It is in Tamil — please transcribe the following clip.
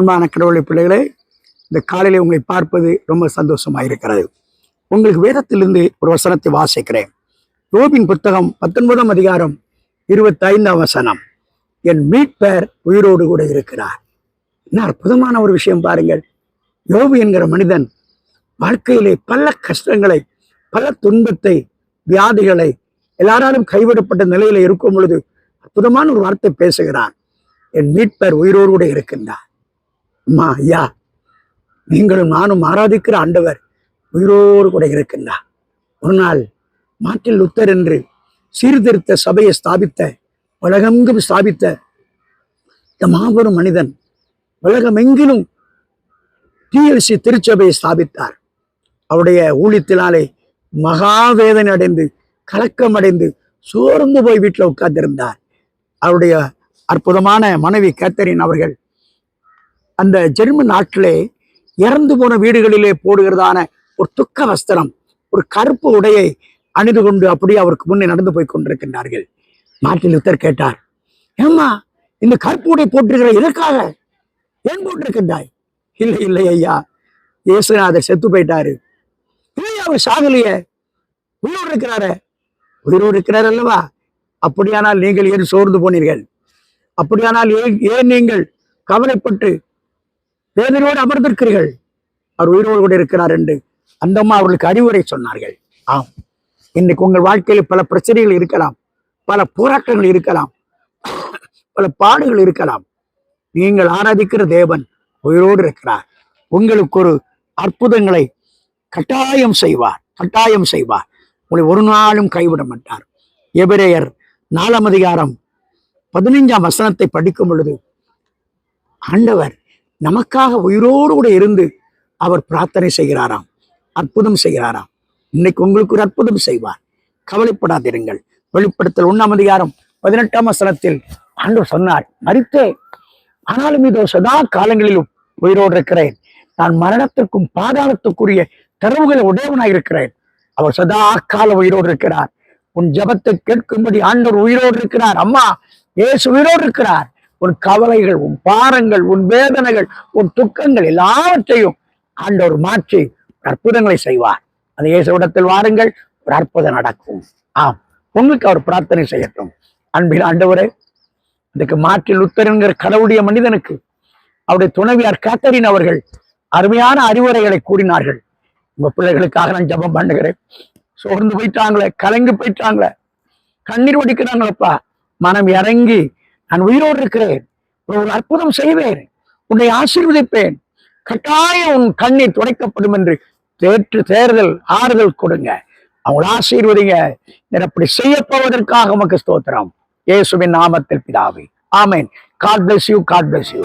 அன்பான கடவுளை பிள்ளைகளே இந்த காலையில் உங்களை பார்ப்பது ரொம்ப சந்தோஷமாக இருக்கிறது. உங்களுக்கு வேதத்திலிருந்து ஒரு வசனத்தை வாசிக்கிறேன். யோபின் புத்தகம் பத்தொன்பதாம் அதிகாரம் இருபத்தைந்தாம் வசனம். என் மீட்பர் உயிரோடு கூட இருக்கிறார். என்ன அற்புதமான ஒரு விஷயம் பாருங்கள். யோபு என்கிற மனிதன் வாழ்க்கையிலே பல கஷ்டங்களை பல துன்பத்தை வியாதிகளை எல்லாராலும் கைவிடப்பட்ட நிலையில இருக்கும் பொழுது அற்புதமான ஒரு வார்த்தை பேசுகிறான். என் மீட்பர் உயிரோடு கூட இருக்கின்றார். அம்மா ஐயா நீங்களும் நானும் ஆராதிக்கிற ஆண்டவர் உயிரோடு கூட இருக்கின்றார். ஒரு நாள் மாட்டில் லுத்தர் என்று சீர்திருத்த சபையை ஸ்தாபித்த உலகெங்கும் ஸ்தாபித்த இந்த மாபெரும் மனிதன் உலகமெங்கிலும் டிஎல்சி திருச்சபையை ஸ்தாபித்தார். அவருடைய ஊழியத்தினாலே மகாவேதனை அடைந்து கலக்கம் அடைந்து சோர்ந்து போய் வீட்டில் உட்கார்ந்திருந்தார். அவருடைய அற்புதமான மனைவி கேத்தரின் அவர்கள் அந்த ஜெர்மன் நாட்டிலே இறந்து போன வீடுகளிலே போடுகிறதான ஒரு துக்க வஸ்திரம் ஒரு கருப்பு உடையை அணிந்து கொண்டு அப்படியே அவருக்கு முன்னே நடந்து போய் கொண்டிருக்கின்றார்கள். மார்ட்டின் லுத்தர் கேட்டார் ஏம்மா இந்த கருப்பு உடை போட்டிருக்கிற எதற்காக? ஏன் போட்டிருக்கின்றாய்? இல்லை இல்லை ஐயா இயேசுநாதர் செத்து போயிட்டாரு. இல்லையா அவர் சாகலையே உயிரோடு இருக்கிறாரே. உயிரோடு இருக்கிறார் அல்லவா? அப்படியானால் நீங்கள் ஏன் சோர்ந்து போனீர்கள்? அப்படியானால் ஏன் ஏன் நீங்கள் கவலைப்பட்டு வேதனையோடு அமர்ந்திருக்கிறீர்கள். அவர் உயிரோடு கூட இருக்கிறார் என்று அந்தம்மா அவர்களுக்கு அறிவுரை சொன்னார்கள். ஆம். இன்னைக்கு உங்கள் வாழ்க்கையில் பல பிரச்சனைகள் இருக்கலாம். பல போராட்டங்கள் இருக்கலாம். பல பாடுகள் இருக்கலாம். நீங்கள் ஆராதிக்கிற தேவன் உயிரோடு இருக்கிறார். உங்களுக்கு ஒரு அற்புதங்களை கட்டாயம் செய்வார். கட்டாயம் செய்வார். உங்களை ஒரு நாளும் கைவிட மாட்டார். எபிரேயர் நாலாம் அதிகாரம் பதினைஞ்சாம் வசனத்தை படிக்கும் பொழுது ஆண்டவர் நமக்காக உயிரோடு கூட இருந்து அவர் பிரார்த்தனை செய்கிறாராம் அற்புதம் செய்கிறாராம். இன்னைக்கு உங்களுக்கு ஒரு அற்புதம் செய்வார். கவலைப்படாதிருங்கள். வெளிப்படுத்தல் ஒண்ணாம் அதிகாரம் பதினெட்டாம் வசனத்தில் ஆண்டவர் சொன்னார் மறித்தே ஆனாலும் இதோ சதா காலங்களிலும் உயிரோடு இருக்கிறேன். நான் மரணத்திற்கும் பாதாளத்துக்குரிய தரவுகளை உடையவனாய் இருக்கிறேன். அவர் சதா கால உயிரோடு இருக்கிறார். உன் ஜபத்தை கேட்கும்படி ஆண்டவர் உயிரோடு இருக்கிறார். அம்மா ஏசு உயிரோடு இருக்கிறார். உன் கவலைகள் உன் பாரங்கள் உன் வேதனைகள் உன் துக்கங்கள் எல்லாவற்றையும் ஆண்டவர் மாற்றி அற்புதங்களை செய்வார். அந்த இயேசுவிடத்தில் வாருங்கள் ஒரு அற்புதம் நடக்கும். ஆம் உங்களுக்கு அவர் பிரார்த்தனை செய்யட்டும். அன்பின் ஆண்டவரே இதுக்கு மாற்றில் லுத்தருங்கிற கடவுளுடைய மனிதனுக்கு அவருடைய துணைவியார் கேத்தரின் அவர்கள் அருமையான அறிவுரைகளை கூறினார்கள். உங்க பிள்ளைகளுக்காக நான் ஜபம் பண்ணுகிறேன். சோர்ந்து போயிட்டாங்களே கலங்கி போயிட்டாங்களே கண்ணீர் வடிக்கிறாங்களப்பா. மனம் இறங்கி நான் உயிரோடு இருக்கிறேன். ஒரு அற்புதம் செய்வேன். உன்னை ஆசீர்வதிப்பேன். கட்டாயம் உன் கண்ணீர் துடைக்கப்படும் என்று தேற்று தேர்தல் ஆறுதல் கொடுங்க. அவங்கள ஆசீர்வதிங்க. அப்படி செய்யப்போவதற்காக உமக்கு ஸ்தோத்திரம். இயேசுவின் நாமத்தில் பிதாவே. ஆமேன். God bless you God bless you